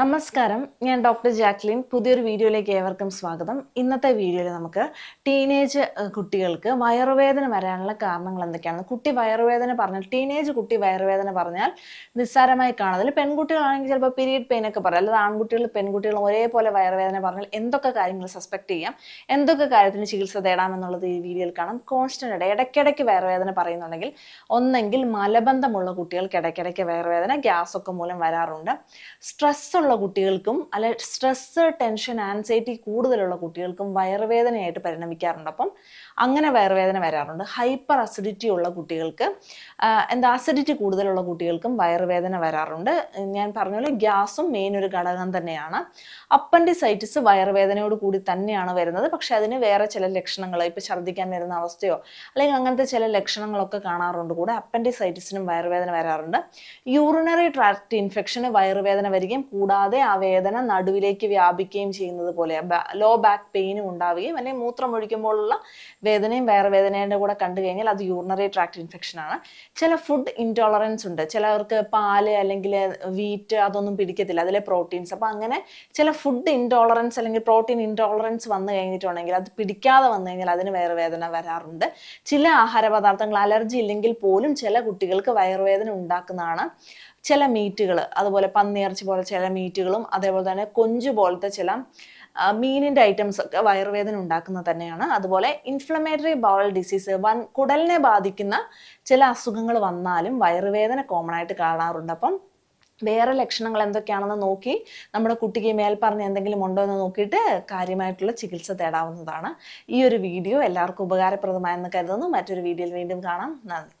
നമസ്കാരം. ഞാൻ doctor Jacqueline. പുതിയൊരു വീഡിയോയിലേക്ക് ഏവർക്കും സ്വാഗതം. ഇന്നത്തെ വീഡിയോയിൽ നമുക്ക് ടീനേജ് കുട്ടികൾക്ക് വയറുവേദന വരാനുള്ള കാരണങ്ങൾ എന്തൊക്കെയാണ്? കുട്ടി വയറുവേദന പറഞ്ഞാൽ ടീനേജ് കുട്ടി വയറുവേദന പറഞ്ഞാൽ നിസ്സാരമായി കാണുന്നതിൽ പെൺകുട്ടികളാണെങ്കിൽ ചിലപ്പോൾ പീരീഡ് പെയിൻ ഒക്കെ പറയാം. അല്ലാതെ ആൺകുട്ടികൾ പെൺകുട്ടികൾ ഒരേപോലെ വയറുവേദന പറഞ്ഞാൽ എന്തൊക്കെ കാര്യങ്ങൾ സസ്പെക്ട് ചെയ്യാം? എന്തൊക്കെ കാര്യത്തിന് ചികിത്സ തേടാമെന്നുള്ളത് ഈ വീഡിയോയിൽ കാണാം. കോൺസ്റ്റന്റ് ഇട ഇടയ്ക്കിടയ്ക്ക് വയറുവേദന പറയുന്നുണ്ടെങ്കിൽ ഒന്നെങ്കിൽ മലബന്ധമുള്ള കുട്ടികൾക്ക് ഇടയ്ക്കിടയ്ക്ക് വയറുവേദന ഗ്യാസ് ഒക്കെ മൂലം വരാറുണ്ട്. സ്ട്രെസ് ഉള്ള കുട്ടികൾക്കും അല്ലെ സ്ട്രെസ്സ് ടെൻഷൻ ആൻസൈറ്റി കൂടുതലുള്ള കുട്ടികൾക്കും വയറുവേദനയായിട്ട് പരിണമിക്കാറുണ്ട്. അപ്പം അങ്ങനെ വയറുവേദന വരാറുണ്ട്. ഹൈപ്പർ അസിഡിറ്റി ഉള്ള കുട്ടികൾക്ക് എന്താ അസിഡിറ്റി കൂടുതലുള്ള കുട്ടികൾക്കും വയറുവേദന വരാറുണ്ട്. ഞാൻ പറഞ്ഞ പോലെ ഗ്യാസും മെയിൻ ഒരു ഘടകം തന്നെയാണ്. അപ്പൻഡിസൈറ്റിസ് വയറുവേദനയോട് കൂടി തന്നെയാണ് വരുന്നത്. പക്ഷെ അതിന് വേറെ ചില ലക്ഷണങ്ങൾ ഇപ്പം ഛർദ്ദിക്കാൻ വരുന്ന അവസ്ഥയോ അല്ലെങ്കിൽ അങ്ങനത്തെ ചില ലക്ഷണങ്ങളൊക്കെ കാണാറുണ്ട് കൂടെ. അപ്പൻഡിസൈറ്റിസിനും വയറുവേദന വരാറുണ്ട്. യൂറിനറി ട്രാക്ട് ഇൻഫെക്ഷന് വയറുവേദന വരികയും കൂടാതെ ആ വേദന നടുവിലേക്ക് വ്യാപിക്കുകയും ചെയ്യുന്നത് പോലെ ലോ ബാക്ക് പെയിനും ഉണ്ടാവുകയും അല്ലെങ്കിൽ മൂത്രം ഒഴിക്കുമ്പോഴുള്ള വേദനയും വയറുവേദനയുടെ കൂടെ കണ്ടു കഴിഞ്ഞാൽ അത് യൂറിനറി ട്രാക്ട് ഇൻഫെക്ഷൻ ആണ്. ചില ഫുഡ് ഇൻടോളറൻസ് ഉണ്ട്. ചിലവർക്ക് പാൽ അല്ലെങ്കിൽ വീറ്റ് അതൊന്നും പിടിക്കത്തില്ല. അതിലെ പ്രോട്ടീൻസ് അപ്പോൾ അങ്ങനെ ചില ഫുഡ് ഇൻടോളറൻസ് അല്ലെങ്കിൽ പ്രോട്ടീൻ ഇൻടോളറൻസ് വന്നു കഴിഞ്ഞിട്ടുണ്ടെങ്കിൽ അത് പിടിക്കാതെ വന്നു കഴിഞ്ഞാൽ അതിന് വയറുവേദന വരാറുണ്ട്. ചില ആഹാര പദാർത്ഥങ്ങൾ അലർജി ഇല്ലെങ്കിൽ പോലും ചില കുട്ടികൾക്ക് വയറുവേദന ഉണ്ടാക്കുന്നതാണ് ചില മീറ്റുകൾ അതുപോലെ പന്നിയിറച്ചി പോലെ ചില മീറ്റുകളും അതേപോലെ തന്നെ കൊഞ്ച് പോലത്തെ ചില മീനിന്റെ ഐറ്റംസ് ഒക്കെ വയറുവേദന ഉണ്ടാക്കുന്നത് തന്നെയാണ്. അതുപോലെ ഇൻഫ്ലമേറ്ററി ബൗൾ ഡിസീസ് വൻ കുടലിനെ ബാധിക്കുന്ന ചില അസുഖങ്ങൾ വന്നാലും വയറുവേദന കോമൺ ആയിട്ട് കാണാറുണ്ട്. അപ്പം വേറെ ലക്ഷണങ്ങൾ എന്തൊക്കെയാണെന്ന് നോക്കി നമ്മുടെ കുട്ടിക്ക് മേൽ പറഞ്ഞ് എന്തെങ്കിലും ഉണ്ടോ എന്ന് നോക്കിയിട്ട് കാര്യമായിട്ടുള്ള ചികിത്സ തേടാവുന്നതാണ് ഈ ഒരു വീഡിയോ. എല്ലാവർക്കും ഉപകാരപ്രദമായെന്ന് കരുതുന്നു. മറ്റൊരു വീഡിയോയിൽ വീണ്ടും കാണാം. നന്ദി.